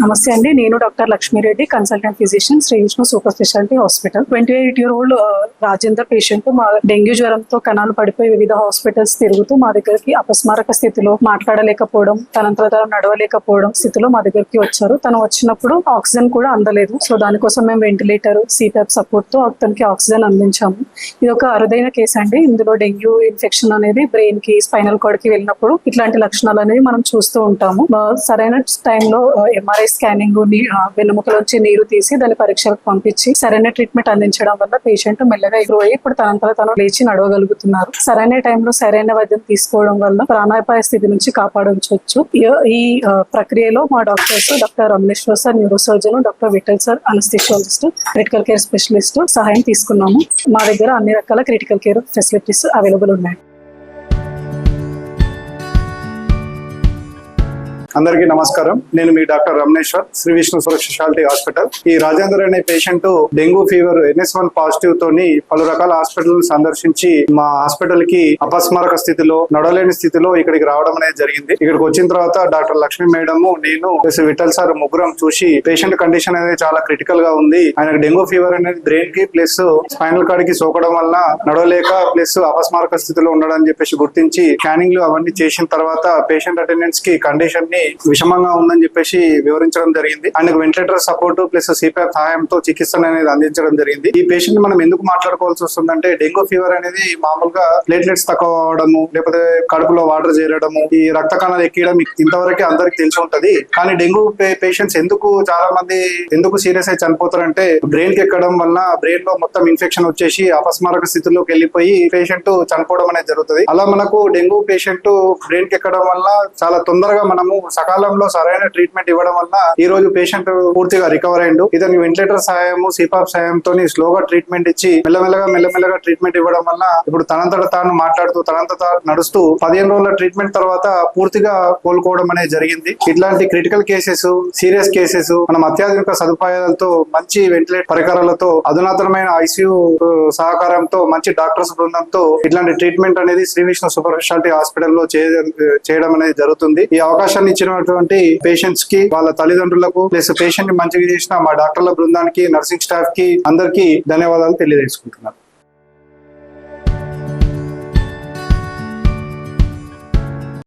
నమస్తే అండి. నేను doctor Lakshmi Reddy consultant physician Shri Vishnu super speciality hospital. Twenty eight year old Rajender patient మా డెంగ్యూ జ్వరంతో కణాలు పడిపోయి వివిధ హాస్పిటల్స్ తిరుగుతూ మా దగ్గరికి అపస్మారక స్థితిలో మాట్లాడలేకపోవడం తనంతర తాను నడవలేకపోవడం స్థితిలో మా దగ్గరికి వచ్చారు. తను వచ్చినప్పుడు ఆక్సిజన్ కూడా అందలేదు. సో దానికోసం మేము వెంటిలేటర్ సిపాప్ సపోర్ట్తో అతనికి ఆక్సిజన్ అందించాము. ఇది ఒక అరుదైన కేసు అండి. ఇందులో డెంగ్యూ ఇన్ఫెక్షన్ అనేది బ్రెయిన్కి స్పైనల్ కార్డ్కి వెళ్ళినప్పుడు ఇట్లాంటి లక్షణాలు అనేవి మనం చూస్తూ ఉంటాము. సరైన టైంలో ఎంఆర్ఐ స్కానింగ్ వెన్నుముకలోంచి నీరు తీసి దాని పరీక్షలకు పంపించి సరైన ట్రీట్మెంట్ అందించడం వల్ల పేషెంట్ మెల్లగా ఎగురు అయ్యి ఇప్పుడు తనంతట తను లేచి నడవగలుగుతున్నారు. సరైన టైంలో సరైన వైద్యం తీసుకోవడం వల్ల ప్రాణాపాయ స్థితి నుంచి కాపాడించవచ్చు. ఈ- ప్రక్రియలో మా doctors doctor Ramaneshwar sir neuro surgeon doctor Vithal sir anaesthesiologist critical care specialist సహాయం తీసుకున్నాము. మా దగ్గర అన్ని రకాల క్రిటికల్ కేర్ ఫెసిలిటీస్ అవైలబుల్ ఉన్నాయి. అందరికీ నమస్కారం. నేను మీ doctor Ramaneshwar Shri Vishnu speciality hospital. ఈ రాజేందర్ అనే patient dengue fever NS one positive తోని పలు రకాల హాస్పిటల్ సందర్శించి మా హాస్పిటల్కి అపస్మారక స్థితిలో నడవలేని స్థితిలో ఇక్కడికి రావడం అనేది జరిగింది. ఇక్కడికి వచ్చిన తర్వాత డాక్టర్ లక్ష్మీ మేడము నేను ప్లస్ విఠల్ సార్ ముగ్గురం చూసి పేషెంట్ కండిషన్ అనేది చాలా క్రిటికల్గా ఉంది. ఆయనకు డెంగ్యూ ఫీవర్ అనేది బ్రెయిన్కి ప్లస్ స్పైనల్ కార్డ్కి సోకడం వల్ల నడవలేక ప్లస్ అపస్మారక స్థితిలో ఉండడం అని చెప్పేసి గుర్తించి స్కానింగ్లు అవన్నీ చేసిన తర్వాత పేషెంట్ అటెండెన్స్కి కండిషన్ని విషమంగా ఉందని చెప్పేసి వివరించడం జరిగింది. ఆయనకు వెంటిలేటర్ సపోర్ట్ ప్లస్ సిపిఆర్ సహాయంతో చికిత్స అనేది అందించడం జరిగింది. ఈ పేషెంట్ మనం ఎందుకు మాట్లాడుకోవాల్సి వస్తుందంటే డెంగ్యూ ఫీవర్ అనేది మామూలుగా ప్లేట్లెట్స్ తక్కువ అవడము లేకపోతే కడుపులో వాటర్ చేరడము ఈ రక్త కణాలు ఎక్కడం ఇంతవరకే అందరికి తెలిసి ఉంటది. కానీ డెంగ్యూ పేషెంట్స్ ఎందుకు చాలా మంది ఎందుకు సీరియస్ అయి చనిపోతారంటే బ్రెయిన్కి ఎక్కడం వల్ల బ్రెయిన్లో మొత్తం ఇన్ఫెక్షన్ వచ్చేసి అపస్మారక స్థితిలోకి వెళ్ళిపోయి పేషెంట్ చనిపోవడం అనేది జరుగుతుంది. అలా మనకు డెంగ్యూ పేషెంట్ బ్రెయిన్కి ఎక్కడం వల్ల చాలా తొందరగా మనము సకాలంలో సరైన ట్రీట్మెంట్ ఇవ్వడం వల్ల ఈ రోజు పేషెంట్ పూర్తిగా రికవర్ అయిండు. ఇతనికి వెంటిలేటర్ సహాయము సిపాప్ సహాయంతో స్లోగా ట్రీట్మెంట్ ఇచ్చి మెల్లమెల్లగా మెల్లమెల్లగా ట్రీట్మెంట్ ఇవ్వడం వల్ల ఇప్పుడు తనంతట తాను మాట్లాడుతూ తనంత తాను నడుస్తూ పదిహేను రోజుల ట్రీట్మెంట్ తర్వాత పూర్తిగా కోలుకోవడం అనేది జరిగింది. ఇట్లాంటి క్రిటికల్ కేసెస్ సీరియస్ కేసెస్ మనం అత్యాధునిక సదుపాయాలతో మంచి వెంటిలేటర్ పరికరాలతో అధునాతనమైన ఐసీయూ సహకారంతో మంచి డాక్టర్స్ బృందంతో ఇట్లాంటి ట్రీట్మెంట్ అనేది శ్రీ విష్ణు సూపర్ స్పెషాలిటీ హాస్పిటల్లో చేయడం అనేది జరుగుతుంది. ఈ అవకాశాన్ని వచ్చినటువంటి పేషెంట్స్కి వాళ్ళ తల్లిదండ్రులకు ప్లస్ పేషెంట్ని మంచిగా చేసిన మా డాక్టర్ల బృందానికి నర్సింగ్ స్టాఫ్కి అందరికీ ధన్యవాదాలు తెలియజేసుకుంటున్నాను.